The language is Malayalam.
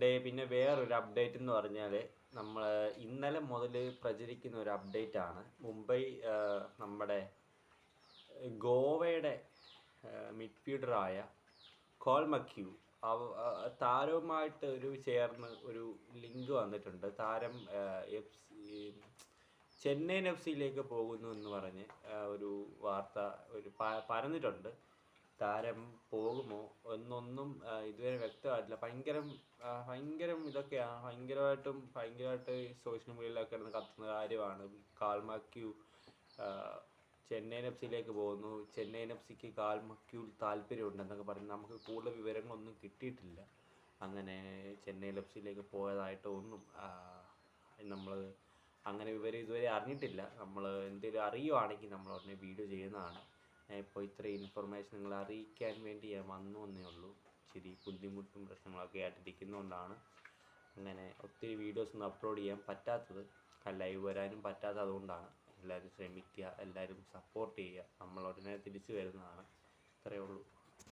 ഡേ പിന്നെ വേറൊരു അപ്ഡേറ്റ് എന്ന് പറഞ്ഞാൽ നമ്മൾ ഇന്നലെ മുതൽ പ്രചരിക്കുന്ന ഒരു അപ്ഡേറ്റ് ആണ്. മുംബൈ നമ്മുടെ ഗോവയുടെ മിഡ്ഫീൽഡറായ കോൾമക്യു കോൾ മക്യു. താരവുമായിട്ട് ഒരു ചേർന്ന് ഒരു ലിങ്ക് വന്നിട്ടുണ്ട്. താരം എഫ് സി ചെന്നൈയിൻ എഫ് സിയിലേക്ക് പോകുന്നു എന്ന് പറഞ്ഞ് ഒരു വാർത്ത ഒരു പരന്നിട്ടുണ്ട്. താരം പോകുമോ? എന്നൊന്നും ഇതുവരെ വ്യക്തമായിട്ടില്ല. ഭയങ്കരം ഭയങ്കര ഇതൊക്കെയാണ് ഭയങ്കരമായിട്ടും ഭയങ്കരമായിട്ട് സോഷ്യൽ മീഡിയയിലൊക്കെ കിടന്ന് കത്തുന്ന കാര്യമാണ്. കാൽമാക്യു ചെന്നൈയിൻ എഫ് സിയിലേക്ക് പോകുന്നു. ചെന്നൈയിൻ എഫ് സിക്ക് കാൽമക്യൂൽ താല്പര്യമുണ്ടെന്നൊക്കെ പറഞ്ഞ് നമുക്ക് കൂടുതൽ വിവരങ്ങളൊന്നും കിട്ടിയിട്ടില്ല. അങ്ങനെ ചെന്നൈയിൻ എഫ് സിയിലേക്ക് പോയതായിട്ട് ഒന്നും നമ്മൾ അങ്ങനെ വിവരം ഇതുവരെ അറിഞ്ഞിട്ടില്ല. നമ്മൾ എന്തെങ്കിലും അറിയുവാണെങ്കിൽ നമ്മൾ ഉടനെ വീഡിയോ ചെയ്യുന്നതാണ്. ഇപ്പോൾ ഇത്രയും ഇൻഫർമേഷൻ നിങ്ങൾ അറിയിക്കാൻ വേണ്ടി ഞാൻ വന്നു എന്നേ ഉള്ളൂ. ഇച്ചിരി ബുദ്ധിമുട്ടും പ്രശ്നങ്ങളൊക്കെ ആയിട്ടിരിക്കുന്നതുകൊണ്ടാണ് അങ്ങനെ ഒത്തിരി വീഡിയോസ് ഒന്നും അപ്ലോഡ് ചെയ്യാൻ പറ്റാത്തത്. ലൈവ് വരാനും പറ്റാത്തത് അതുകൊണ്ടാണ് എല്ലാവരും ശ്രമിക്കുക എല്ലാവരും സപ്പോർട്ട് ചെയ്യുക. നമ്മൾ ഉടനെ തിരിച്ചു വരുന്നതാണ്. ഇത്രയേ ഉള്ളൂ.